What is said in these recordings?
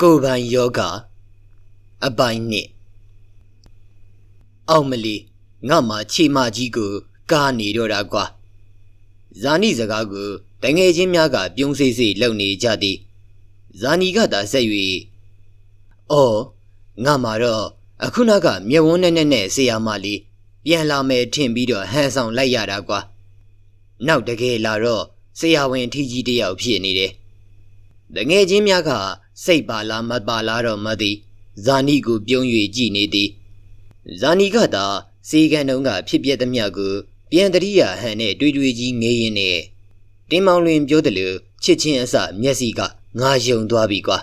ကိုယ်ပိုင်ယောဂအပိုင်းနှစ်အောင်မလီငါမှခြေမကြီးကို ကားနေတော့တာကွာဇာနီစကားကိုတငယ်ချင်းများက ပြုံးစိစိလုံနေကြသည်ဇာနီကသာဆက်၍အော်ငါမှတော့အခုနကမျက်ဝန်းနဲ့နဲ့နဲ့ဆေးရမလေးပြန်လာမယ်ထင်ပြီးတော့ဟန်ဆောင်လိုက်ရတာကွာနောက်တကယ်လာတော့ဆရာဝန်အထီးကြီးတစ်ယောက်ဖြစ်နေတယ်တငယ်ချင်းများက စိတ်ပါလားမပါလားတော့မသိဇာနီကိုပြုံး၍ကြည်နေသည်ဇာနီကသာစေကန်တုံးကဖြစ်ပြသမျှကိုပြန်တရိယာဟန်နဲ့တွေ့တွေ့ကြီးငေးရင်းနဲ့တင်းမောင်လွင်ပြောတယ်လို့ချစ်ချင်းအစမျက်စိကငါယုံသွားပြီကွာ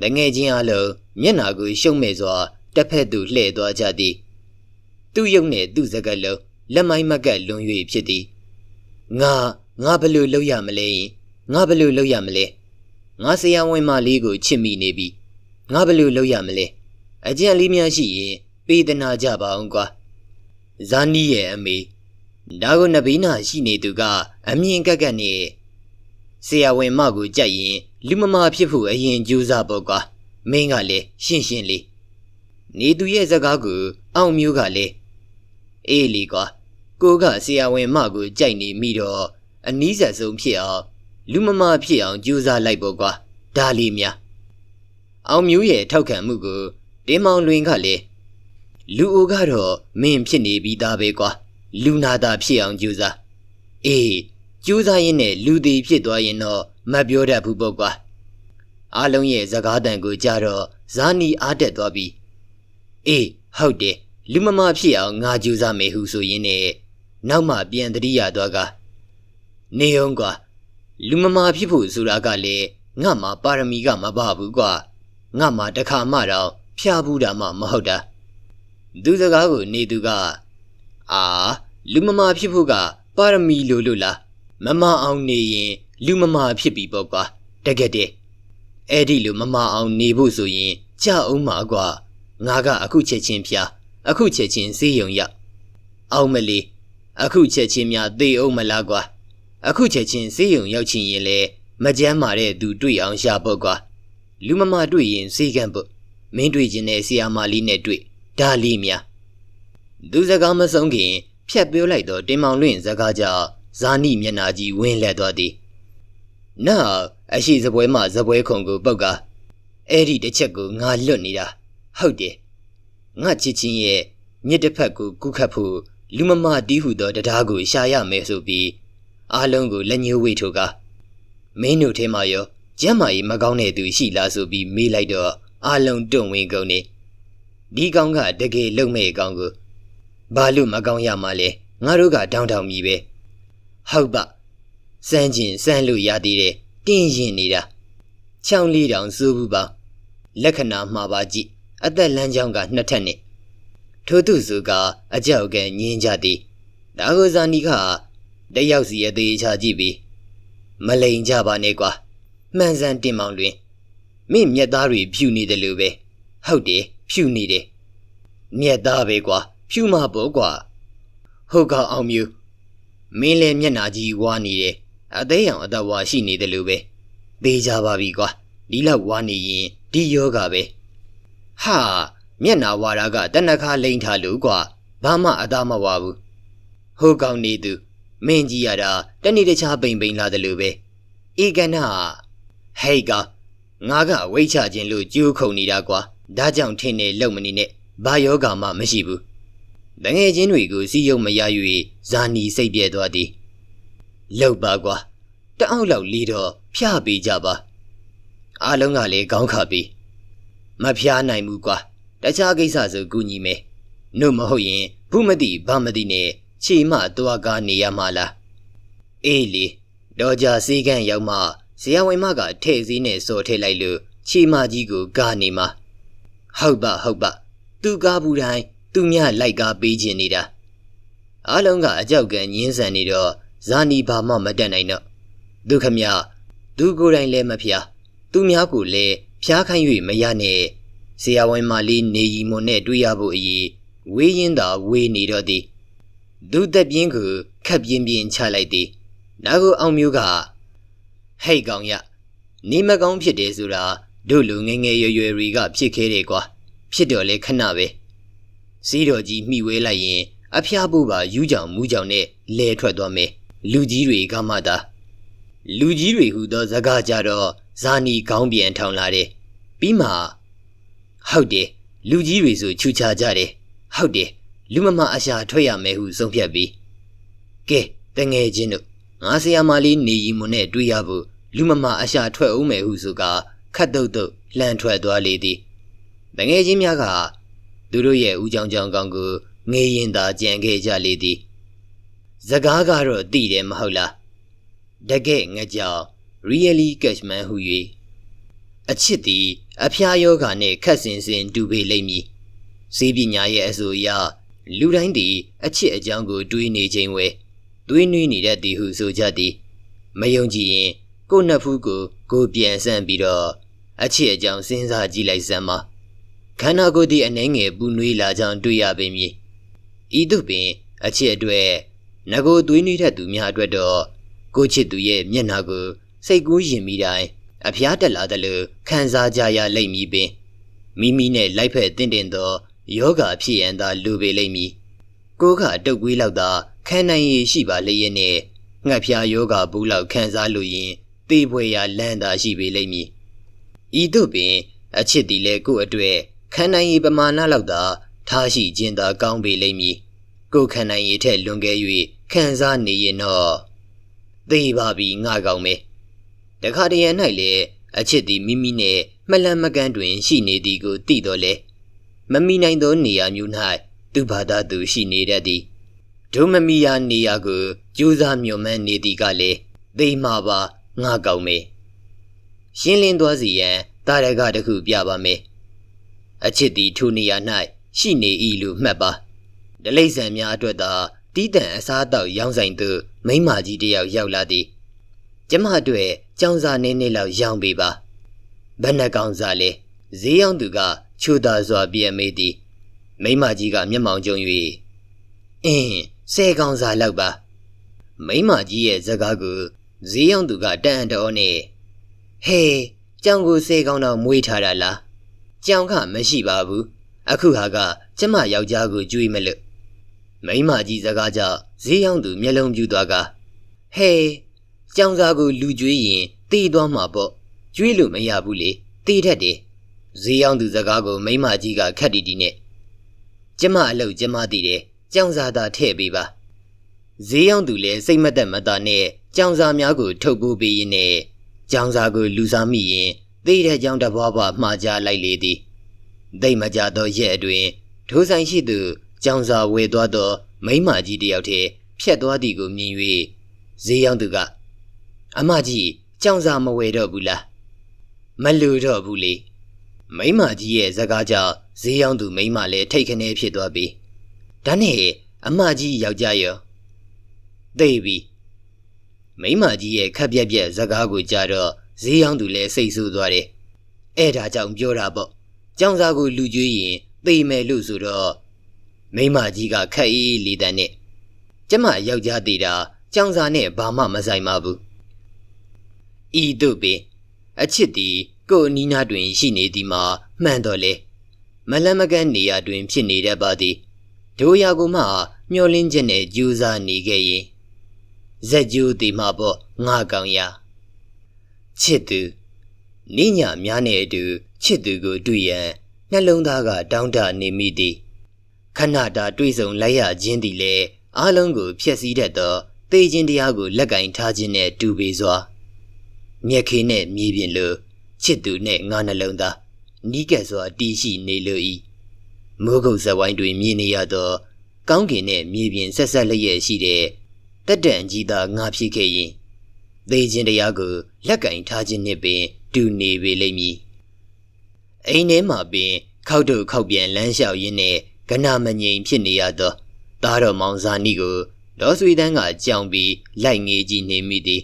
တငယ်ချင်းအလုံးမျက်နာကိုရှုံ့မဲ့စွာတစ်ဖက်သို့လှည့်သွားကြသည်သူ့ရုပ်နဲ့သူ့စကားလုံးလက်မိုင်းမကက်လွန်၍ဖြစ်သည်ငါငါဘယ်လိုလုပ်ရမလဲငါဘယ်လိုလုပ်ရမလဲ ငါဆရာဝန်မလေးကိုချစ်မိနေပြီငါဘယ်လိုလုပ်ရမလဲအကြံလေးများရှိရင်ပေးသနာကြပါအောင်ကွာဇာနီရဲ့အမေဒါကိုနဘီနာရှိနေသူကအမြင်ကက်ကက်နဲ့ဆရာဝန်မကိုကြက်ရင်လူမမာဖြစ်ဖို့အရင်ကြိုးစားပေါ့ကွာမင်းကလည်းရှင်းရှင်းလေးနေသူရဲ့စကားကိုအောင်မျိုးကလည်းအေးလီကွာကိုကဆရာဝန်မကိုကြိုက်နေမိတော့အနီးဆက်ဆုံးဖြစ်အောင် လူမမာဖြစ်အောင်ကြိုးစားလိုက်ပေါ့ကွာဒါလေးများအောင်မျိုးရဲ့ထောက်ခံမှုကိုတင်းမောင်လွင်ကလည်းလူအိုကတော့မင်းဖြစ်နေပြီးသားပဲကွာလူနာတာဖြစ်အောင်ကြိုးစားအေးကြိုးစားရင်းနဲ့လူသေးဖြစ်သွားရင်တော့မပြောတတ်ဘူးပေါ့ကွာအားလုံးရဲ့စကားတန်ကိုကြားတော့ဇာနီအားတက်သွားပြီအေးဟုတ်တယ်လူမမာဖြစ်အောင်ငါကြိုးစားမယ်ဟုဆိုရင်းနဲ့နောက်မှပြန်တတိယသွားကနေအောင်ကွာ လူမမာဖြစ်ဖို့ဆိုတာကလည်းငါမှပါရမီကမပါဘူးကွာငါမှတခါမှတော့ဖျားဘူးတာမှမဟုတ်တာသူစကားကိုနေသူကအာလူမမာဖြစ်ဖို့ကပါရမီလိုလို့လားမမအောင်နေရင် လူမမာဖြစ်ပြီပေါ့ကွာတကယ်တည်းအဲ့ဒီလိုမမအောင်နေဖို့ဆိုရင်ကြောက်အောင်မှာကွာငါကအခုချက်ချင်းဖျားအခုချက်ချင်းစေးယုံရအောင်မလီအခုချက်ချင်းများသေအောင်မလားကွာ အခုချက်ချင်းစေးရုံရောက်ချင်ရင်လေမကြမ်းမာတဲ့သူတွေ့အောင်ရှာဖို့ကွာလူမမတွေ့ရင်စေးကန့်ဖို့မင်းတွေ့ခြင်းနဲ့ဆီယာမာလေးနဲ့တွေ့ဒါလေးများသူစကားမဆုံးခင်ဖြတ်ပြောလိုက်တော့တင်မောင်လွင့်စကားကြောင့်ဇာနီမျက်နာကြီးဝင်းလက်သွားသည်နောက်အရှိစပွဲမှစပွဲခုံကိုပုတ်ကအဲ့ဒီတစ်ချက်ကိုငါလွတ်နေတာဟုတ်တယ်ငါချစ်ချင်းရဲ့မြစ်တစ်ဖက်ကိုကုခတ်ဖို့လူမမတီးဟုသောတရားကိုရှာရမယ်ဆိုပြီး အားလုံးကိုလက်ညှိုးဝေထိုကမင်းတို့ထဲမှာရောကျမ်းမာရေးမကောင်းတဲ့သူရှိလားဆိုပြီးမေးလိုက်တော့အားလုံးတွန့်ဝင်ကုန်နေဒီကောင်ကတကယ်လုံမဲ့ကောင်ကိုဘာလို့မကောင်းရမှာလဲငါတို့ကတောင်းတောင်းမြည်ပဲဟုတ်ပါစမ်းကျင်စမ်းလို့ရသေးတယ်တင်းရင်နေတာချောင်းလေးတောင်စိုးဘူးပါလက္ခဏာမှာပါကြည့်အသက်လမ်းကြောင်းကနှစ်ထပ်နဲ့ထို့သူစုကအကြောက်ကညင်းကြသည်ဒါကိုဇာနီက တယောက်စီအသေးချကြည့်ပြီးမလိန်ကြပါနဲ့ကွာမှန်စမ်းတင်မောင်တွင်မင်းမျက်သားတွေဖြူနေတယ်လို့ပဲဟုတ်တယ်ဖြူနေတယ်မျက်သားပဲကွာဖြူမှာပေါ့ကွာဟုတ်ကောင်းအောင်မျိုးမင်းလည်းမျက်နာကြီးဝါနေတယ်အသေးအောင်အသက်ဝါရှိနေတယ်လို့ပဲသေးကြပါပြီကွာဒီလောက်ဝါနေရင်ဒီယောဂပဲဟာမျက်နာဝါရာကတနခါလိန်ထားလို့ကွာဘာမှအသားမဝါဘူးဟုတ်ကောင်းနေသူ မင်းကြီးရတာတနေ့တခြားပိန်ပိန်လာတယ်လို့ပဲအေကနာဟဲ့ကငါကဝိတ်ချခြင်းလို့ကြိုးခုန်နေတာကွာဒါကြောင့်ထင်းနေလုံမနေနဲ့ဘာယောဂမှမရှိဘူးတငယ်ချင်းတွေကိုစီးရုံမရ၍ဇာနီစိတ်ပြဲသွားသည်လောက်ပါကွာတအောက်လောက်လီတော့ဖျပေးကြပါအားလုံးကလည်းခေါင်းခါပြီးမဖျားနိုင်ဘူးကွာတခြားကိစ္စဆိုကူညီမယ်နှုတ်မဟုတ်ရင်ဘူးမသိဘာမသိနဲ့ ခြေမသွားကားနေရမှာလားအေးလေတော့ကြစည်းကမ်းရောက်မှဇရာဝင်မကထဲ့စည်းနဲ့စော်ထည့်လိုက်လို့ခြေမကြီးကိုကားနေမှာဟုတ်ပါဟုတ်ပါသူကားဘူးတိုင်းသူမြလိုက်ကားပေးခြင်းနေတာအားလုံးကအကြောက်ကညင်းဆန်နေတော့ဇာနီဘာမှမတက်နိုင်တော့ဒုခမသူကိုယ်တိုင်လည်းမဖျားသူများကိုလည်းဖျားခိုင်း၍မရနဲ့ဆရာဝန်မလေးနေရီမွန်နဲ့တွေ့ရဖို့အရေးဝေးရင်သာဝေးနေတော့သည် ဒုသက်ပြင်းကိုခက်ပြင်းပြင်းချလိုက်သည်နာကိုအောင်မျိုးကဟဲ့ကောင်ရနေမကောင်းဖြစ်တယ်ဆိုတာတို့လူငယ်ငယ်ရွယ်ရွယ်တွေကဖြစ်ခဲ့တယ်ကွာဖြစ်တော့လေခဏပဲစီးတော်ကြီးမိဝဲလိုက်ရင် အဖျားဖို့ပါယူးကြောင်မူးကြောင်နဲ့လဲထွက်သွားမယ်လူကြီးတွေကမှသာလူကြီးတွေဟူသောဇကားကြတော့ဇာနီကောင်းပြန်ထောင်လာတယ်ပြီးမှဟုတ်တယ်လူကြီးတွေဆိုချူချာကြတယ်ဟုတ်တယ် လူမမအရှာထွက်ရမယ်ဟုဆုံးဖြတ်ပြီးကဲတငယ်ချင်းတို့ငါဆရာမလေးနေရီမွန်နဲ့တွေ့ရဖို့လူမမအရှာထွက်အောင်မယ်ဟုဆိုကခတ်တုတ်တုတ်လှန်ထွက်သွားလေသည်တငယ်ချင်းများကသူတို့ရဲ့ဦးကြောင်ကြောင်ကောင်ကိုငေးရင်သာကြံခဲ့ကြလေသည်စကားကတော့တိတယ်မဟုတ်လားတကယ်ငကြောင် really cashman ဟူ၍အချစ်သည်အဖျားယောဂါနှင့်ခတ်ဆင်ဆင်တူပေလိမ့်မည်စေပညာရဲ့အဆိုအရ လူတိုင်းသည်အချစ်အကြောင်းကိုတွေးနေခြင်းဝဲတွေးနွေးနေတတ်သည်ဟုဆိုကြသည်မယုံကြည်ရင်ကိုနှစ်ဖူးကိုကိုပြန်ဆန့်ပြီးတော့အချစ်အကြောင်းစဉ်းစားကြည့်လိုက်စမ်းပါခန္ဓာကိုယ်သည်အနှဲငယ်ပူနွေးလာကြောင်းတွေ့ရပေမည်ဤသို့ပင်အချစ်အတွက်ငကိုသွေးနွေးတတ်သူများအတွက်တော့ကိုချစ်သူရဲ့မျက်နှာကိုစိတ်ကူးရင်မိတိုင်းအဖျားတက်လာတယ်လို့ခံစားကြရလိမ့်မည်ပင်မိမိနဲ့လိုက်ဖက်တင့်တင်သော ယောဂဖြစ်ရန်သာလိုပေလိမ့်မည်ကိုကတုတ်ကွေးလောက်သာခံနိုင်ရရှိပါလျက်နဲ့ငှက်ဖျားယောဂဘူးလောက်ခံစားလို့ရင်သေပွဲရာလမ်းသာရှိပေလိမ့်မည်ဤသို့ပင် အချစ်သည်လည်းကို့အတွက်ခံနိုင်ရပမာဏလောက်သာထားရှိခြင်းသာကောင်းပေလိမ့်မည်ကိုခံနိုင်ရထက်လွန်ကဲ၍ခံစားနေရင်တော့သေပါပြီငါကောင်းမယ်တခါတရံ၌လည်းအချစ်သည်မိမိနှင့်မလန့်မကန့်တွင်ရှိနေသည်ကိုသိတော်လဲ မမိနိုင်သောနေရာမျိုး၌သူဘာသာသူရှိနေတတ်သည်ဒုမမီယာနေရာကိုကြိုးစားမျှော်မှန်းနေသည်ကလည်းသိမှာပါငါကောင်းမယ်ရှင်းလင်းသွားစီရန်တာရကတခုပြပါမယ်အချစ်သည်ထိုနေရာ၌ရှိနေ၏လို့မှတ်ပါဒလိမ့်ဆန်များအတွက်သာတီးတန့်အစားအသောက်ရောင်းဆိုင်သူမိမကြီးတယောက်ရောက်လာသည်ကျမအတွက်ကြောင်စာနေနေလောက်ရောင်းပေးပါဘယ်နှကောင်စားလဲဈေးရောင်းသူက ချိုသာစွာပြဲမေးသည်မိမကြီးကမျက်မှောင်ကျုံ၍အင်းဆယ်ကောင်စားလောက်ပါမိမကြီးရဲ့ဇကားကိုဈေးရောင်းသူကတန်တော်နဲ့ဟေးကြောင်ကိုဆယ်ကောင်တော့မွေးထားတာလားကြောင်ကမရှိပါဘူးအခုဟာကကျမယောက်ျားကိုကြွေးမလို့မိမကြီးစကားကြောင့်ဈေးရောက်သူမျက်လုံးပြူသွားကဟဲကြောင်စားကိုလူကျွေးရင်တေးသွားမှာပေါ့ကျွေးလို့မရဘူးလေတေးတတ်တယ် ဈေးရောက်သူစကားကိုမိမကြီးကခက်တီတီနဲ့ကျမအလုပ်ကျမသိတယ်ကြောင်စားသာထည့်ပေးပါဈေးရောက်သူလည်းစိတ်မသက်မသာနဲ့ကြောင်စားများကိုထုတ်ပိုးပေးရင်းနဲ့ကြောင်စားကိုလူစားမိရင်သေးတဲ့ကြောင်တဘွားဘွားမှားကြလိုက်လေသည်ဒိတ်မကြသောရက်အတွင်ထိုးဆိုင်ရှိသူကြောင်စာဝေသွားသောမိမကြီးတယောက်တည်းဖြတ်သွားသည်ကိုမြင်၍ဈေးရောက်သူကအမကြီးကြောင်စာမဝေတော့ဘူးလားမလူတော့ဘူးလေ မိမကြီးရဲ့ဇကားကြောင့်ဈေးရောက်သူမိမလည်းထိတ်ခနဲဖြစ်သွားပြီဒါနဲ့အမကြီးယောက်ျားရောသိပြီမိမကြီးရဲ့ခက်ပြက်ပြက်ဇကားကိုကြားတော့ဈေးရောက်သူလည်းစိတ်ဆိုးသွားတယ်အဲ့ဒါကြောင့်ပြောတာပေါ့ကြောင်စာကိုလူကျွေးရင်သေမယ်လို့ဆိုတော့မိမကြီးကခက်အေးလီတန်နဲ့ကျမယောက်ျားသေးတာကြောင်စာနဲ့ဘာမှမဆိုင်ပါဘူးဤတို့ပင်အချစ်သည် ကိုယ်အနီးနားတွင်ရှိနေသည်မှာမှန်တော်လေမလန်းမကန်းနေရာတွင် ဖြစ်နေတတ်ပါသည်ဒိုရာကိုမှမျောလင်းချက်နဲ့ကြိုးစားနေခဲ့ရင်ဇက်ကျိုးသည်မှာပေါ့ငါကောင်ရချစ်သူနိညာများနဲ့အတူချစ်သူကိုတွေ့ရန်နှလုံးသားကတောင်းတနေမိသည်ခဏတာတွေ့ဆုံလိုက်ရခြင်းသည်လည်းအားလုံးကိုဖျက်ဆီးတတ်သောသေခြင်းတရားကိုလက်ကင်ထားခြင်းနဲ့တူပေစွာ မျက်ခေးနဲ့မြေပြင်လို ချစ်သူနဲ့ငါနှလုံးသားနီးကပ်စွာတီးရှိနေလို၏မိုးကုတ်ဇဝိုင်းတွင်မြင်နေရသော ကောင်းကင်နဲ့မြေပြင်ဆက်ဆက်လျက်ရှိတဲ့တက်တန်ကြီးသာငါဖြစ်ခဲ့ရင်သေခြင်းတရားကိုလက်ကင်ထားခြင်းနှင့်ပင်တူနေပေလိမ့်မည်အိမ်ထဲမှာပင် ခောက်တို့ခောက်ပြန်လမ်းလျှောက်ရင်းနဲ့ကနာမငြိမ်ဖြစ်နေရသောသားတော်မောင်ဇာနီကိုဒေါ်ဆွေတန်းကကြောင်ပြီးလိုက်ငေးကြည့်နေမိသည်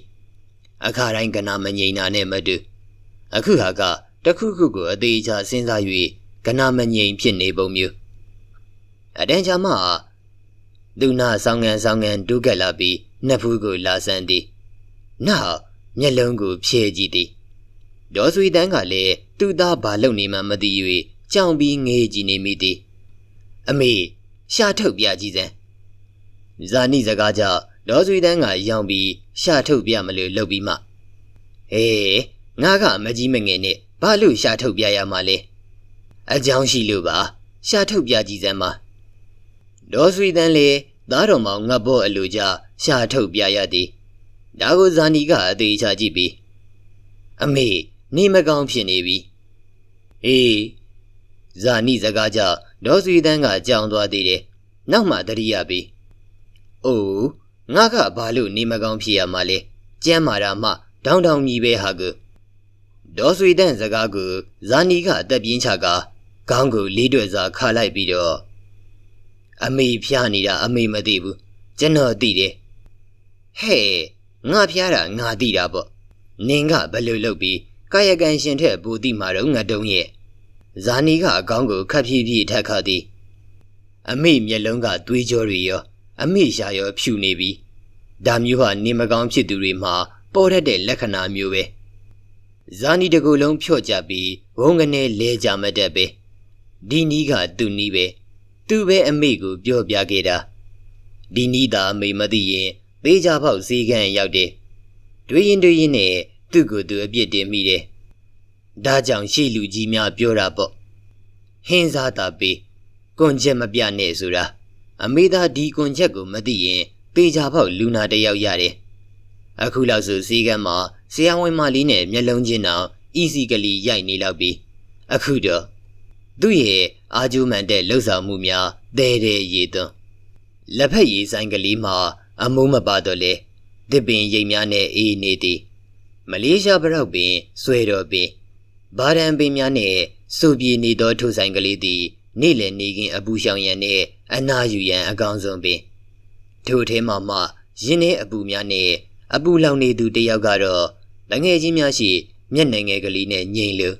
အခါတိုင်းကနာမငြိမ်တာနဲ့မတူ အခုဟာကတခုခုကိုအသေးချာစဉ်းစား၍ကနာမငြိမ်ဖြစ်နေပုံမျိုးအတန်းချာမှသူနာဆောင်ငံဆောင်ငံဒုက္ကလာပြီးနှက်ဖူးကိုလာဆန်းသည်နောက်မျက်လုံးကိုဖြဲကြည့်သည်ဒေါ်ဆွေတန်းကလည်းတသူ့သားဘာလုပ်နေမှမသိ၍ကြောင်ပြီးငေးကြည့်နေမိသည်အမေရှာထုတ်ပြကြည့်စမ်းဇာနိစကားကြောင့်ဒေါ်ဆွေတန်းကရောင်ပြီးရှာထုတ်ပြမလို့လုပ်ပြီးမှဟေး ငါကမကြီးမငယ်နဲ့ဘာလို့ရှာထုတ်ပြရမှာလဲအကြောင်းရှိလို့ပါရှာထုတ်ပြကြည့်စမ်းပါဒေါ်ဆွေတန်းလေသားတော်မောင်ငတ်ဘောအလိုကြရှာထုတ်ပြရသည်ဒါကိုဇာနီကအသေးချကြည့်ပြီးအမေနေမကောင်းဖြစ်နေပြီအေးဇာနီစကားကြောင့်ဒေါ်ဆွေတန်းကကြောင်သွားသေးတယ်နောက်မှတရိယာပြီးအိုးငါကဘာလို့နေမကောင်းဖြစ်ရမှာလဲကြမ်းမာတာမှတောင်းတောင်းကြီးပဲဟာက ဒေါ်ဆွေတန်းစကားကိုဇာနီကအသက်ပြင်းချကခေါင်းကိုလေးတွယ်စွာခါလိုက်ပြီးတော့အမေဖျားနေတာအမေမသိဘူးကျွန်တော်သိတယ်ဟဲ့ငါဖျားတာငါသိတာပေါ့နင်ကဘယ်လိုလုပ်ပြီးကာယကံရှင်ထက်ပူတိမာတော့ငါတုံးရဲ့ဇာနီကအကောင်းကိုခပ်ဖြည်းဖြည်းထက်ခါသည်အမေမျက်လုံးကသွေးကြောတွေရောအမေရှာရောဖြူနေပြီဒါမျိုးဟာနေမကောင်းဖြစ်သူတွေမှာပေါ်တတ်တဲ့လက္ခဏာမျိုးပဲ ဇာနီတကူလုံးဖြော့ကြပြီးဝုန်းကနေလဲကြမတတ်ပဲဒီနီးကသူ့နီးပဲသူပဲအမေကိုပြောပြခဲ့တာဒီနီးသာအမေမသိရင်သေးကြပေါက်ဈေးကန်ရောက်တယ်တွေးရင်တွေးရင်နဲ့သူ့ကိုယ်သူအပြစ်တင်မိတယ်ဒါကြောင့်ရှေ့လူကြီးများပြောတာပေါ့ဟင်းစားတာပေးကွန်ချက်မပြနဲ့ဆိုတာအမေသာဒီကွန်ချက်ကိုမသိရင်သေးကြပေါက်လူနာတယောက်ရတယ်အခုလောက်ဆိုဈေးကန်မှာ ဆရာဝန်မလေးနဲ့မျက်လုံးချင်းအောင်အီစီကလေးရိုက်နေလောက်ပြီအခုတော့သူ့ရဲ့အာဂျူမန်တဲ့လှုပ်ဆောင်မှုများဒဲတဲ့ရည်သွန်းလက်ဖက်ရည်ဆိုင်ကလေးမှာအမုန်းမပါတော့လေတစ်ပင်ရိပ်များနဲ့အေးနေသည်မလေးရှားပြောက်ပင်ဆွဲတော်ပင်ဘာဒန်ပင်များနဲ့စူပြေနေသောထိုဆိုင်ကလေးသည်နေ့လည်နေကင်းအပူရှောင်ရန်နှင့်အနာယူရန်အကောင်းဆုံးပင်ထိုထဲမှမှရင်းနှင်းအပူများနဲ့အပူလောင်နေသူတယောက်ကတော့ တငယ်ချင်းများရှိ မျက်နှာငယ်ကလေးနဲ့ငိမ့်လို့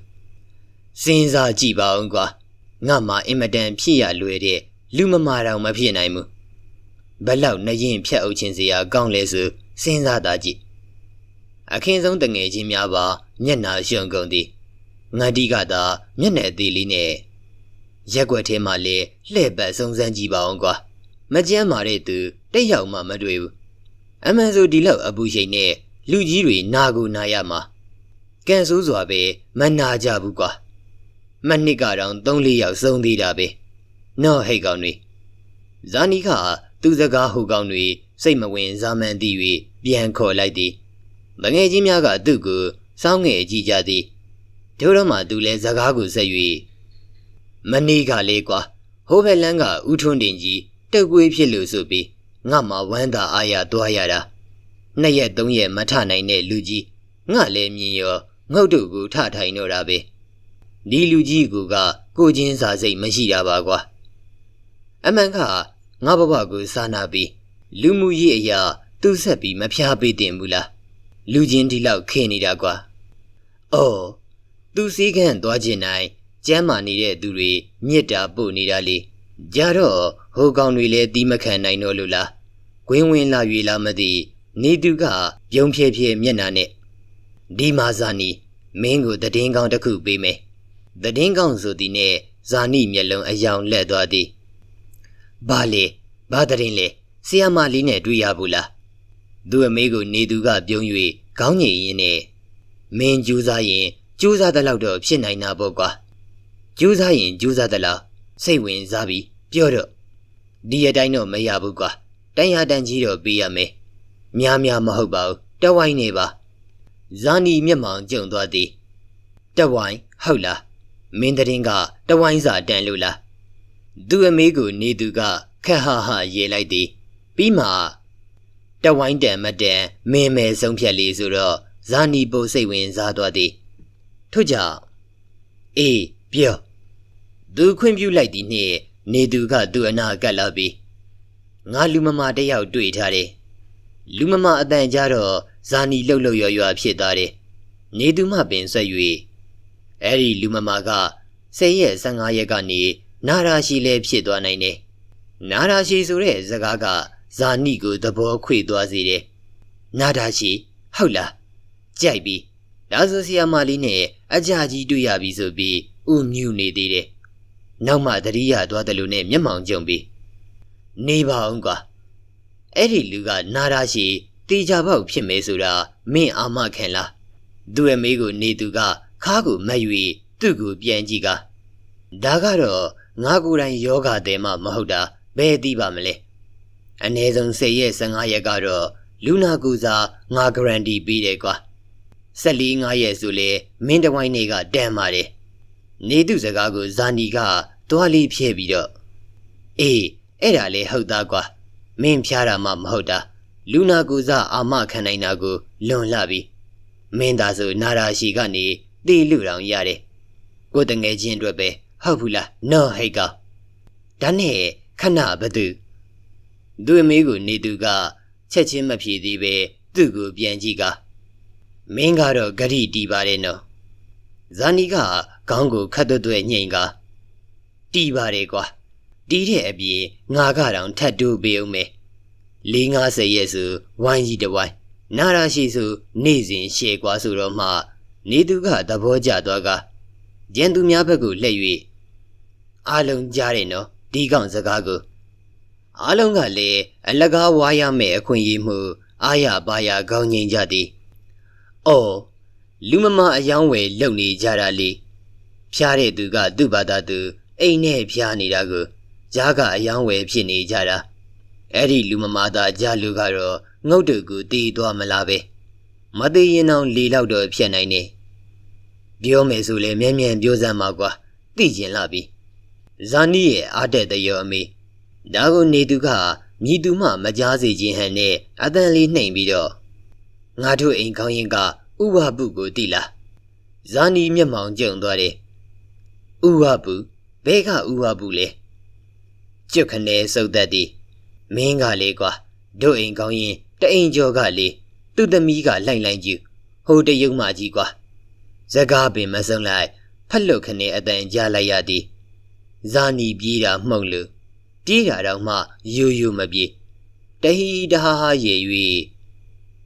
စဉ်းစားကြည့်ပါဦးကွာငါမှအင်မတန်ဖြစ်ရလွယ်တဲ့လူမမာတောင်မဖြစ်နိုင်ဘူးဘလောက်နှရင်ဖြတ်အုပ်ခြင်းစရာကောင်းလဲဆိုစဉ်းစားတာကြည့်အခင်းဆုံးတငယ်ချင်းများပါမျက်နာရှုံကုန်သည်ငါတိကသာမျက်နှာအသေးလေးနဲ့ရက်ွက်ထဲမှာလေလှဲ့ပတ်စုံစမ်းကြည့်ပါအောင်ကွာမကြမ်းမာတဲ့သူတိတ်ရောက်မှမတွေ့ဘူးအမှန်ဆိုဒီလောက်အပူရှိန်နဲ့ လူကြီးတွေနာကိုနာရမှာကန်ဆိုးစွာပဲမနာကြဘူးကွာမနှစ်ကတော့3-4ယောက်စုံသေးတာပဲနော်ဟိတ်ကောင်တွေဇာနီကသူစကားဟိုကောင်တွေစိတ်မဝင်ဇာမန်သည်၍ပြန်ခေါ်လိုက်သည်မငယ်ချင်းများကသူ့ကိုစောင်းငယ်ကြည့်ကြသည်တို့တော့မှသူလည်းစကားကိုဆက်၍မနေကလေးကွာဟိုဘက်လန်းကဥထွန်းတင်ကြီးတက်ကွေးဖြစ်လို့ဆိုပြီးငါမှဝမ်းသာအားရသွားရတာ နှစ်ရက်သုံးရက်မထနိုင်တဲ့လူကြီးငါလည်းမြင်ရောငုတ်တို့ကိုထထိုင်တော့တာပဲဒီလူကြီးကကိုချင်းစာစိတ်မရှိတာပါကွာအမှန်ကငါဘဘကိုစာနာပြီးလူမှုရေးအရာသူ့ဆက်ပြီးမဖျားပေးတင်ဘူးလားလူချင်းဒီလောက်ခင်းနေတာကွာအော်သူစည်းကမ်းသွားခြင်းနိုင်ကျမ်းမာနေတဲ့သူတွေမြစ်တာပို့နေတာလေကြတော့ဟိုကောင်တွေလည်းတီးမခံနိုင်တော့လို့လားဂွင်းဝင်လာရွေလာမသိ နေသူကပြုံးဖြဲဖြဲမျက်နာနဲ့ဒီမာဇာနီမင်းကိုတည်င်းကောင်းတစ်ခုပေးမယ်တည်င်းကောင်းဆိုသည်နဲ့ဇာနီမျက်လုံးအယောင်လက်သွားသည်ဘာလေဘာတရင်လဲဆီယမလေးနဲ့တွေ့ရဘူးလားသူ့အမေကိုနေသူကပြုံး၍ခေါင်းငိန်ရင်းနဲ့မင်းကြိုးစားရင်ကြိုးစားတဲ့လောက်တော့ဖြစ်နိုင်တာပေါ့ကွာကြိုးစားရင်ကြိုးစားတဲ့လောက်စိတ်ဝင်စားပြီးပြောတော့ဒီအတိုင်းတော့မရဘူးကွာတန်ရတန်ကြီးတော့ပေးရမယ် များများမဟုတ်ပါဘူးတဝိုင်းနေပါဇာနီမျက်မှောင်ကျုံသွားသည်တဝိုင်းဟုတ်လားမင်းတရင်ကတဝိုင်းစာတန်လို့လားသူ့အမေကိုနေသူကခက်ဟာဟာရေးလိုက်သည်ပြီးမှတဝိုင်းတန်မတန်မင်းမဲဆုံးဖြတ်လေးဆိုတော့ဇာနီပိုစိတ်ဝင်စားသွားသည်ထို့ကြောင့်အေးပြောသူခွင့်ပြုလိုက်သည်နှင့်နေသူကသူ့အနာကပ်လာပြီးငါလူမမာတယောက်တွေ့ထားတယ် လူမမာအတန်ကြတော့ဇာနီလှုပ်လှုပ်ရွရွဖြစ်သွားတယ်နေသူမှပင်ဆက်၍အဲ့ဒီလူမမာက10ရက်15ရက်ကနေနာရာရှိလဲဖြစ်သွားနိုင်တယ်နာရာရှိဆိုတဲ့စကားကဇာနီကိုသဘောခွေသွားစေတယ်နာရာရှိဟုတ်လားကြိုက်ပြီဒါဆိုဆီယာမလေးနဲ့အကြကြီးတွေ့ရပြီဆိုပြီးဥမြူနေသေးတယ်နောက်မှတတိယသွားတယ်လို့နဲ့မျက်မှောင်ကြုံပြီးနေပါအောင်ကွာ အဲ့ဒီလူကနာရာရှိတေချာပေါက်ဖြစ်မယ်ဆိုတာမင်းအာမခံလားသူ့အမေကိုနေသူကခါကိုမတ်၍သူ့ကိုပြန်ကြည့်ကဒါကတော့ငါကိုယ်တိုင်ယောဂတဲ့မှမဟုတ်တာဘယ်သိပါမလဲအနည်းဆုံး10ရက်15ရက်ကတော့လူနာကူစားငါဂရန်တီပေးတယ်ကွာ14 5ရက်ဆိုလေမင်းတဝိုင်းနေကတန်ပါတယ်နေသူစကားကိုဇာနီကတွားလေးဖြဲပြီးတော့အေးအဲ့ဒါလေဟုတ်သားကွာ မင်းဖျားတာမှမဟုတ်တာလူနာကူစားအာမခံနိုင်တာကိုလွန်လှပြီမင်းသားဆိုနာရာရှိကနေတေးလူတောင်ရတယ်ကိုတငယ်ချင်းအတွက်ပဲဟုတ်ဘူးလားနော်ဟိတ်ကောင်ဒါနဲ့ခဏဘသူသူ့အမေကိုနေသူကချက်ချင်းမဖြေသေးပဲသူ့ကိုပြန်ကြည့်ကမင်းကတော့ဂရိတီးပါတယ်နော်ဇာနီကခေါင်းကိုခတ်သွက်သွက်ညှိန်ကတီးပါတယ်ကွာ တီးတဲ့အပြင်ငါကတော့ထတ်တိုးပေးအောင်မယ်၄50ရက်ဆိုဝိုင်းကြီးတစ်ဝိုင်းနာရာရှိဆိုနေ့စဉ်ရှေ့ကွာဆိုတော့မှ နေသူကသဘောကျသွားကကျန်သူများဘက်ကိုလှည့်၍အားလုံးကြားတယ်နော်ဒီကောင်စကားကိုအားလုံးကလည်းအလကားဝါရမဲ့အခွင့်အရေးမှုအာရပါရကောင်းငိမ့်ကြသည်။အော်လူမမအယောင်းဝယ်လုပ်နေကြတာလေ။ဖျားတဲ့သူကသူ့ဘာသာသူအိမ်နဲ့ဖျားနေတာကို ကြားကအယောင်းဝယ်ဖြစ်နေကြတာ။အဲ့ဒီလူမမသားကြားလူကတော့ငုတ်တုတ်ကိုတီးသွားမလားပဲ။မသေးရင်တော့လေလောက်တော့ဖြစ်နိုင်နေ။ပြောမယ်ဆိုလေမြဲမြံပြောစမ်းပါကွာ။သိကျင်လာပြီ။ဇာနီရဲ့အားတဲ့တရောအမေဒါကိုနေသူကမြည်သူမှမကြားစေခြင်းဟန်နဲ့အတန်လေးနှိမ်ပြီးတော့ငါတို့အိမ်ကောင်းရင်ကဥဝပုကိုတိလားဇာနီမျက်မှောင်ကျုံသွားတယ်ဥဝပုဘဲကဥဝပုလဲ ကျွတ်ခနဲစုတ်သက်သည်မင်းကလေကွာတို့အိမ်ကောင်းရင်တအိမ်ကျော်ကလေသူ့သမီးကလိုက်လိုက်ကြည့်ဟိုတယုံမကြီးကွာဇကားပင်မစုံလိုက်ဖက်လုတ်ခနဲအတန်ကြားလိုက်ရသည်ဇာနီပြေးတာမှုန့်လို့ပြေးတာတော့မှယူယူမပြေးတဟီတဟာဟာရေ၍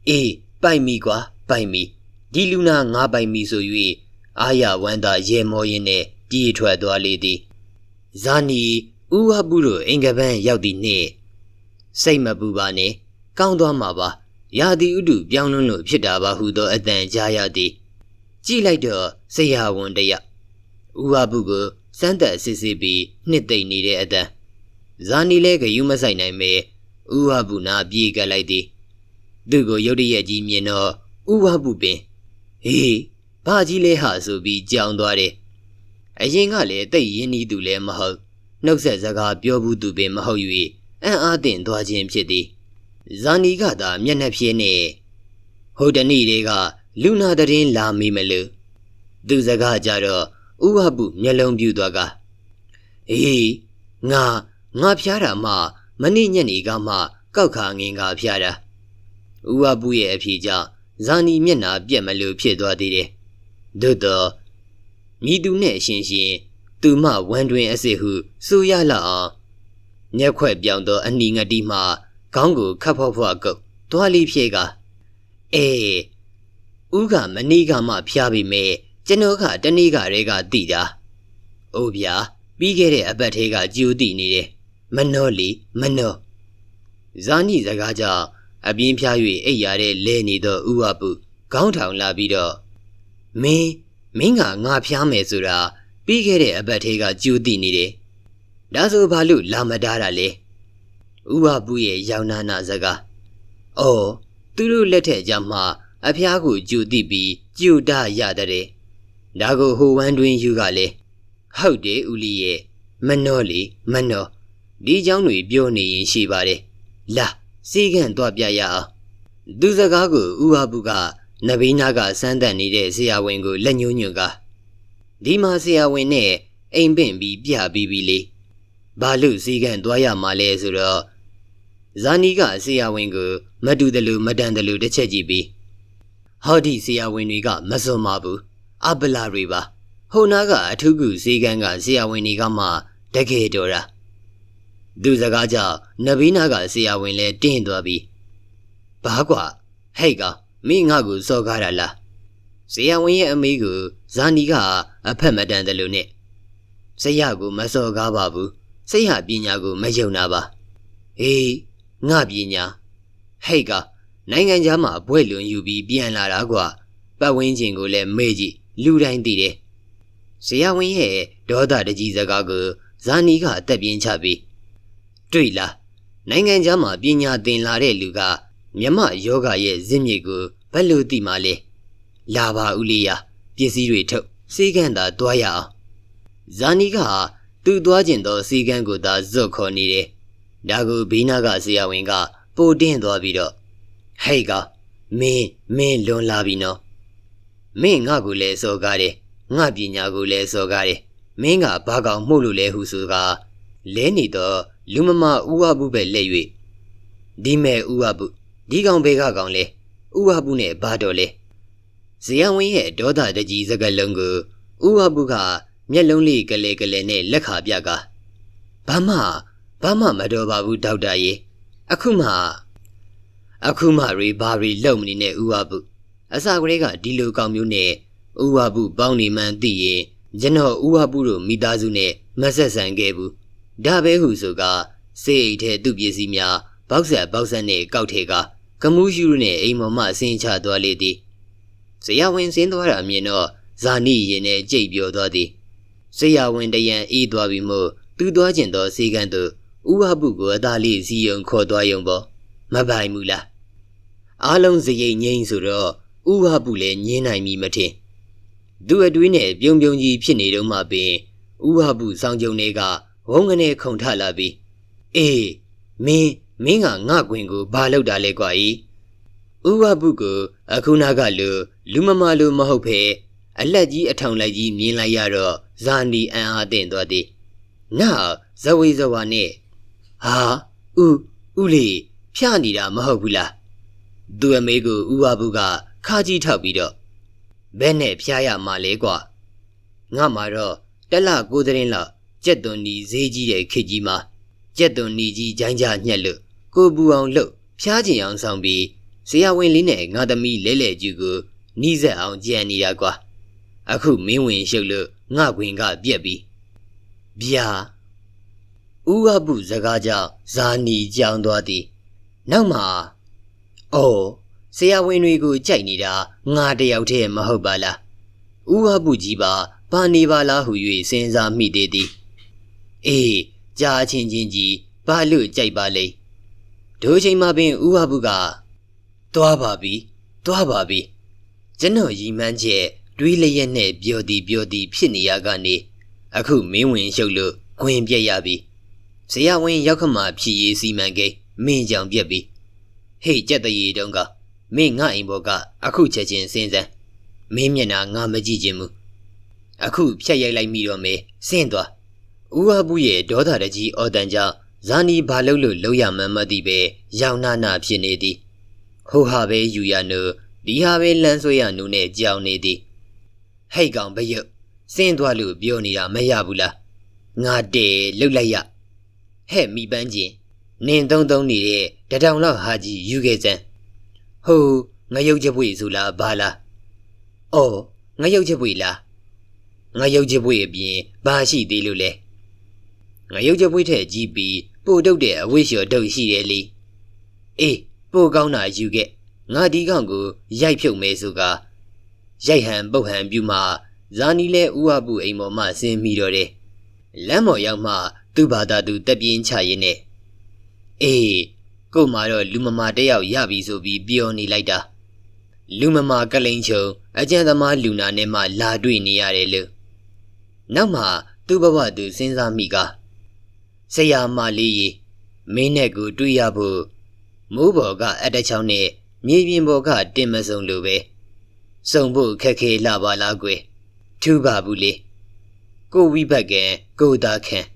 အေးပိုက်မိကွာပိုက်မိဒီလူနာငါပိုက်မိဆို၍အာရဝန္တာရေမောရင်းနဲ့ပြေးထွက်သွားလေသည်ဇာနီ ဥဝပုတို့အင်္ဂပန်းရောက်သည့်နေ့စိတ်မပူပါနဲ့ကောင်းသွားမှာပါရာသီဥတုပြောင်းလဲလို့ဖြစ်တာပါဟုသောအတန်ကြားရသည်ကြည့်လိုက်တော့ဆရာဝန်တရဥဝပုကိုစမ်းသက်စစ်စစ်ပြီးနှစ်သိမ့်နေတဲ့အတန်ဇာနီလဲကယူမဆိုင်နိုင်မေဥဝပုနာပြေးကပ်လိုက်သည်သူ့ကိုရုတ်တရက်ကြီးမြင်တော့ဥဝပုပင်ဟေးဘာကြီးလဲဟာဆိုပြီးကြောင်သွားတယ်အရင်ကလည်းတိတ်ရင်းနှီးသူလည်းမဟုတ် နှုတ်ဆက်စကားပြောဘူးသူပင်မဟုတ်၍အံ့အားသင့်သွားခြင်းဖြစ်သည်ဇာနီကသာမျက်နှာဖြင်းနဲ့ဟိုတနေ့တည်းကလူနာတရင်လာမိမလို့သူစကားကြတော့ဥဝပုမျက်လုံးပြူသွားကအေးငါငါဖျားတာမှမနေ့ညနေကမှကောက်ခါငင်ကဖျားတာဥဝပုရဲ့အဖြေကြောင့်ဇာနီမျက်နာပြက်မလို့ဖြစ်သွားသေးတယ်သို့တော့မြည်သူနဲ့အရှင်ရှင် သူမဝမ်းတွင်အစစ်ဟုဆိုရလောက်အောင်ညက်ခွက်ပြောင်းသောအနီငတိမှခေါင်းကိုခတ်ဖောက်ဖောက်ကုတ်သွားလေးဖြဲကအေးဥကမနီးကမှဖျားပြီးမဲ့ကျွန်တော်ကတနေ့ကတည်းကတိတာ။အိုးဗျာပြီးခဲ့တဲ့အပတ်သေးကကြိုးတိနေတယ်။မနှောလီမနှောဇာနီစကားကြောင့်အပြင်းဖြား၍အိပ်ရတဲ့လဲနေသောဥဝပုခေါင်းထောင်လာပြီးတော့မင်းမင်းကငါဖျားမယ်ဆိုတာ ပြီးခဲ့တဲ့အပတ်သေးကကြိုးတိနေတယ်။ဒါဆိုဘာလို့လာမတားတာလဲ။ဥဝပုရဲ့ရောင်နာနာစကား။အော်သူတို့လက်ထက်ကြမှာအဖျားကိုကြိုတိပြီးကြိုတရတဲ့ဒါကိုဟိုဝမ်းတွင်ယူကလည်းဟုတ်တယ်ဦးလီရဲ့မနှောလေမနှောဒီเจ้าတွေပြောနေရင်ရှိပါတယ်လာစီကန့်တော့ပြရအောင်သူစကားကိုဥဟာဘူးကနဗီနာကစမ်းသပ်နေတဲ့ဆရာဝန်ကိုလက်ညှိုးညွှန်က ဒီမှာဆရာဝန်နဲ့အိမ်ပင့်ပြီးပြပြီးပြီလေဘာလို့စီကန့်သွားရမှာလဲဆိုတော့ဇာနီကဆရာဝန်ကိုမတူတယ်လို့မတန်တယ်လို့တစ်ချက်ကြည့်ပြီးဟောဒီဆရာဝန်တွေကမစွန်ပါဘူးအပလာတွေပါဟိုနာကအထုကူဈေးကန်းကဆရာဝန်တွေကမှတကယ်တော်တာသူစကားကြောင့်နဗီနာကဆရာဝန်လဲတင်းသွားပြီဘာကွာဟဲ့ကောင်မင်းငါ့ကိုစော်ကားတာလား ဇေယဝင်းရဲ့အမေကိုဇာနီကအဖက်မတန်တယ်လို့နဲ့စိတ်ရကိုမစော်ကားပါဘူးစိတ်ဟာပညာကိုမယုံနာပါအေးငါပညာဟိတ်ကနိုင်ငံသားမှာဘွဲ့လွန်ယူပြီးပြန်လာတာကွာပတ်ဝန်းကျင်ကိုလည်းမေ့ကြည့်လူတိုင်းသိတယ်ဇေယဝင်းရဲ့ဒေါသတကြီးစကားကိုဇာနီကအသက်ပြင်းချပြီးတွေ့လားနိုင်ငံသားမှာပညာသင်လာတဲ့လူကမြမယောဂရဲ့ဇင်းမြစ်ကိုဘယ်လိုသိမှလဲ လာပါဦးလေးရပစ္စည်းတွေထုတ်စေကန်းသာတွားရအောင်ဇာနီကသူ့သွားကျင်သောစေကန်းကိုသာဇွတ်ခေါ်နေတယ်ဒါကိုဘေးနာကဆရာဝန်ကပိုတင်းသွားပြီးတော့ဟဲ့ကမင်းမင်းလွန်လာပြီနော်မင်းငါ့ကိုလည်းစော်ကားတယ်ငါပညာကိုလည်းစော်ကားတယ်မင်းကဘာကောင်မှုတ်လို့လဲဟုဆိုကလဲနေတော့လူမမဥဝဘူးပဲလက်၍ဒီမဲ့ဥဝဘူးဒီကောင်ဘေကကောင်လဲဥဝဘူးနဲ့ဘာတော်လဲ ဇေယဝင်းရဲ့ဒေါသတကြီးစကလုံးကိုဥဝဘူးကမျက်လုံးလေးကလေးကလေးနဲ့လက်ခါပြကဘာမှဘာမှမတော်ပါဘူးဒေါက်တာရေအခုမှအခုမှရီဘာရီလုံမနေနဲ့ဥဝဘူးအစကလေးကဒီလိုကောင်မျိုးနဲ့ဥဝဘူးပေါင်းနေမှန်းသိရင်ကျွန်တော်ဥဝဘူးတို့မိသားစုနဲ့မဆက်ဆံခဲ့ဘူးဒါပဲဟုဆိုကစေအိတ်ထဲသူ့ပစ္စည်းများဘောက်ဆက်ဘောက်ဆက်နဲ့ကောက်ထဲကကမူးရှူနဲ့အိမ်မော်မှဆင်းချသွားလေသည် ဇေယဝင်ဆင်းသွားတာမြင်တော့ဇာနီရင်နဲ့ကြိတ်ပြောသွားသည်ဇေယဝင်တရံအေးသွားပြီမို့သူသွားကျင်သောစေကန်းသို့ဥဝပုကိုအသားလေးစီယုံခေါ်သွားယုံပေါ့မပိုင်ဘူးလားအားလုံးစရိတ်ငိမ့်ဆိုတော့ဥဝပုလည်းငင်းနိုင်ပြီမထင်သူအတွင်းနဲ့ပြုံပြုံကြီးဖြစ်နေတော့မှပင်ဥဝပုစောင်းကြုံတွေကဝုန်းကနေခုန်ထလာပြီးအေးမင်းမင်းကငါကွင်ကိုဘာလုပ်တာလဲကွာဤ ဥဝပုကိုအခုနာကလူလူမမလူမဟုတ်ဖဲအလက်ကြီးအထောင်လိုက်ကြီးမြင်လိုက်ရတော့ဇာနီအံအားတင်သွားသည်နာဇဝေဇဝါနဲ့ဟာဥဥလေးဖြာနေတာမဟုတ်ဘူးလားသူအမေကိုဥဝပုကခါကြီးထောက်ပြီးတော့ဘဲနဲ့ဖျားရမှာလဲကွာငါမှာတော့တက်လကိုသရင်လောက်ကြက်သွန်နီဈေးကြီးတဲ့ခေတ်ကြီးမှာကြက်သွန်နီကြီးဂျိုင်းကြညှက်လို့ကိုပူအောင်လှုပ်ဖျားကျင်အောင်ဆောင်ပြီး ဇေယဝင်လေးနဲ့ငါသမီးလဲလဲကျူကိုနီးစက်အောင်ကြံနေတာကွာအခုမင်းဝင်ရှုပ်လို့ငါခွင်ကပြက်ပြီဗျာဥဝပုစကားကြောင့်ဇာနီကြောင်သွားသည်နောက်မှာအော်ဆရာဝန်တွေကိုကြိုက်နေတာငါတယောက်တည်းမဟုတ်ပါလားဥဝပုကြီးပါဘာနေပါလားဟု၍စဉ်းစားမိသေးသည်အေးကြားချင်းချင်းကြီးဘာလို့ကြိုက်ပါလိမ့်တို့ချိန်မှာပင်ဥဝပုက သွားပါပြီသွားပါပြီကျွန်တော်ရီမှန်းချက်တွေးလျက်နဲ့ပြောသည်ပြောသည်ဖြစ်နေရကနေအခုမင်းဝင်ရှုပ်လို့ခွင်ပြက်ရပြီဇေယဝင်ရောက်ခမဖြစ်ရေးစီမံကိန်းမင်းကြောင်ပြက်ပြီဟေ့ကြက်တရေတုံးကမင်းငါအိမ်ဘောကအခုချက်ချင်းစင်းစမ်းမင်းမျက်နှာငါမကြည့်ခြင်းမူအခုဖြတ်ရိုက်လိုက်မိတော့မေစင်းသွားဦးအပူရဲ့ဒေါသတကြီးအော်တန်ကြောင့်ဇာနီဘာလို့လို့လောက်ရမှန်းမသိပဲရောင်နာနာဖြစ်နေသည် ဟိုဟာပဲယူရနုဒီဟာပဲလမ်းဆွဲရနုနဲ့ကြောင်နေသည်ဟိတ်ကောင်ဘယုတ်စင်းသွားလို့ပြောနေတာမရဘူးလားငါတဲလှုပ်လိုက်ရဟဲ့မိပန်းချင်းနင်သုံးသုံးနေတဲ့တထောင်လောက်ဟာကြီးယူခဲ့စမ်းဟိုငရုတ်ချက်ပွေဆိုလားဘာလားအော်ငရုတ်ချက်ပွေလားငရုတ်ချက်ပွေအပြင်ဘာရှိသေးလို့လဲငရုတ်ချက်ပွေထက်ကြီးပြီးပို့တုတ်တဲ့အဝိရှော်တုတ်ရှိတယ်လေအေး ပို့ကောင်းတာယူခဲ့ငါဒီကောင်ကိုရိုက်ဖြုတ်မယ်ဆိုကရိုက်ဟန်ပုတ်ဟန်ပြူမှဇာနီလဲဥဝပုအိမ်ပေါ်မှဆင်းမိတော့တယ်လမ်းပေါ်ရောက်မှသူ့ဘာသာသူတက်ပြင်းချရင်းနဲ့အေးကို့မှာတော့လူမမာတယောက်ရပြီဆိုပြီးပြောနေလိုက်တာလူမမာကလိန်ချုံအကျံသမားလူနာနဲ့မှလာတွေ့နေရတယ်လို့နောက်မှသူ့ဘဝသူစဉ်းစားမိကဆရာမလေးကြီးမင်းနဲ့ကိုတွေ့ရဖို့ မိုးဘော်ကအတချောင်းနဲ့မြေပြင်ဘော်ကတင်မစုံလိုပဲစုံဖို့ခက်ခဲလာပါလားကွယ်ထူပါဘူးလေကိုဝိဘတ်ကံကိုသားခန့်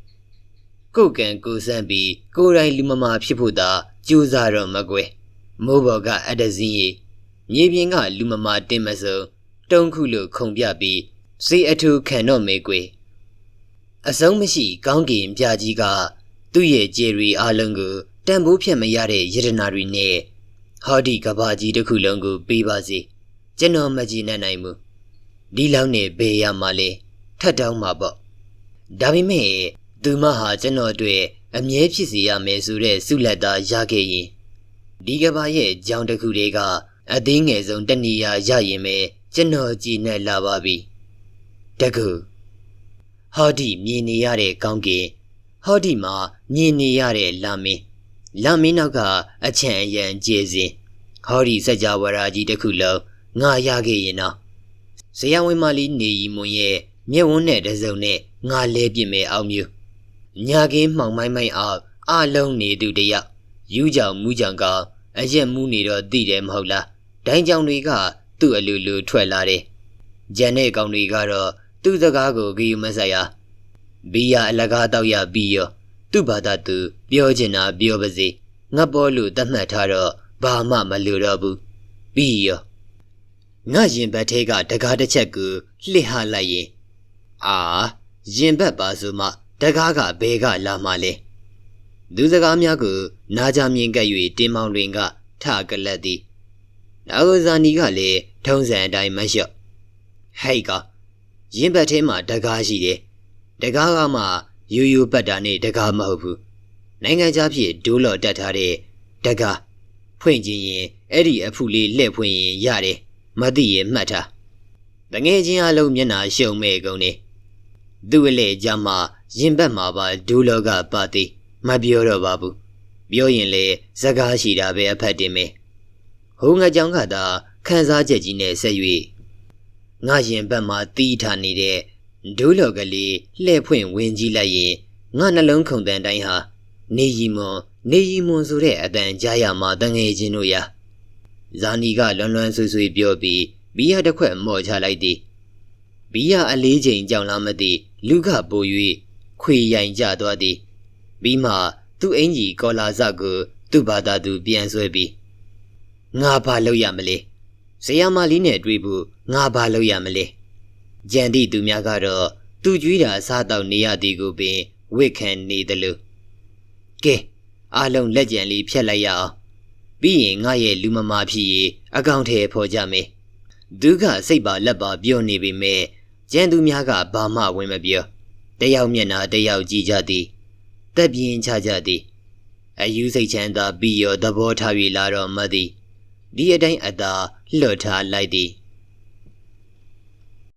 ကိုကံကိုစမ်းပြီးကိုယ်တိုင်လူမမာဖြစ်ဖို့သာကြိုးစားတော့မကွယ်မိုးဘော်ကအတစင်းရီမြေပြင်ကလူမမာတင်မစုံတုံးခုလိုခုံပြပြီးစေးအထူခံတော့မေကွယ်အဆုံးမရှိကောင်းကင်ပြကြီးကသူ့ရဲ့ဂျယ်ရီအားလုံးကို တန်ဖိုးဖြတ်မရတဲ့ယတနာတွေနဲ့ဟောဒီကဘာကြီးတစ်ခုလုံးကိုပေးပါစေကျွန်တော်မကြည်နဲ့နိုင်ဘူးဒီလောက်နဲ့ဘေးရမှာလေထတ်တောင်းမှာပေါ့ဒါပေမဲ့သူမဟာကျွန်တော်အတွက်အမြဲဖြစ်စီရမယ်ဆိုတဲ့ဆုလက်သားရခဲ့ရင်ဒီကဘာရဲ့ကြောင်တစ်ခုတည်းကအသေးငယ်ဆုံးတဏီယာရရင်ပဲကျွန်တော်ကြည်နဲ့လာပါပြီတကူဟောဒီမြင်နေရတဲ့ကောင်းကင်ဟောဒီမှာမြင်နေရတဲ့လာမင်း လာမင်းနောက်က အချံအရန်ကျေစင်ဟောဒီစကြဝဠာကြီးတစ်ခုလုံးငါရခဲ့ရင်တော့ဇယဝင်းမလေးနေရီမွန်ရဲ့မျက်ဝန်းနဲ့တစုံနဲ့ငါလဲပြစ်မယ်အောင်မျိုးညာကင်းမှောင်မိုင်းမိုင်းအောင်အလုံးနေသူတယောက်ယူကြောင်မူးကြောင်ကအရက်မူးနေတော့သိတယ်မဟုတ်လားဒိုင်းကြောင်တွေကသူ့အလူလူထွက်လာတယ်ဂျန်တဲ့ကောင်တွေကတော့သူ့စကားကိုဂီယူမဆိုင်ရဘီယာအလကားတောက်ရပြီးရော သူ့ဘာသာသူပြောချင်တာပြောပါစေငတ်ပေါ်လို့တတ်မှတ်ထားတော့ဘာမှမလိုတော့ဘူးပြီးရောငါရင်ဘတ်ထဲကတကားတစ်ချက်ကိုလှစ်ဟလိုက်ရင်အာရင်ဘတ်ပါဆိုမှတကားကဘဲကလာမှလဲသူစကားများကိုနားကြမြင်ကပ်၍တင်းမောင်တွင်ကထကလတ်သည်နာဂိုဇာနီကလည်းထုံးစံအတိုင်းမလျှော့ဟဲ့ကရင်ဘတ်ထဲမှာတကားရှိတယ်တကားကမှ ယူယူပတ်တာနဲ့တကားမဟုတ်ဘူးနိုင်ငံခြားဖြစ်ဒိုးလော်တက်ထားတဲ့တကားဖွင့်ခြင်းရင်အဲ့ဒီအဖူလေးလှည့်ဖွင့်ရင်ရတယ်မသိရင်မှတ်ထားတငယ်ချင်းအလုံးမျက်နာရှုံမဲ့ကုန်နေသူ့အလေကြမှာရင်ဘတ်မှာပါဒိုးလောကပါတိမပြောတော့ပါဘူးပြောရင်လေစကားရှိတာပဲအဖက်တင်မယ်ဟိုငါကြောင့်ကသာခန်းစားချက်ကြီးနဲ့ဆက်၍ငါရင်ဘတ်မှာတီးထားနေတဲ့ ဒိုးလောကလေးလှဲ့ဖွင့်ဝင်ကြည့်လိုက်ရင်ငါနှလုံးခုန်တန်တိုင်းဟာနေရီမွန်နေရီမွန်ဆိုတဲ့အတန်ကြားရမှာတငယ်ချင်းတို့ရာဇာနီကလွန်လွန်ဆွေးဆွေးပြောပြီးဘီယာတစ်ခွက်မော့ချလိုက်သည်ဘီယာအလေးချိန်ကြောင်လားမသိလူကပို၍ခွေရိုင်ကြသွားသည်ပြီးမှသူ့အင်ကြီးကောလာစကိုသူ့ဘာသာသူပြန်ဆွဲပြီးငါဘာလုပ်ရမလဲဇယမလေးနဲ့တွေ့ဖို့ငါဘာလုပ်ရမလဲ ကြံသည့်သူများကတော့သူကြွေးတာအစားတောက်နေရသည်ကိုပင်ဝစ်ခံနေတယ်လို့ကဲအားလုံးလက်ကြံလေးဖြတ်လိုက်ရအောင်ပြီးရင်ငါရဲ့လူမမာဖြစ်ရေးအကောင့်ထဲဖော်ကြမယ်ဒုက္ခစိတ်ပါလက်ပါပြောနေပေမဲ့ကျန်သူများကဘာမှဝင်မပြောတယောက်မျက်နှာတယောက်ကြည့်ကြသည်တက်ပြင်းချကြသည်အယူစိတ်ချမ်းသာပြီးရောသဘောထား၍လာတော့မသည်ဒီအတိုင်းအသာလွတ်ထားလိုက်သည်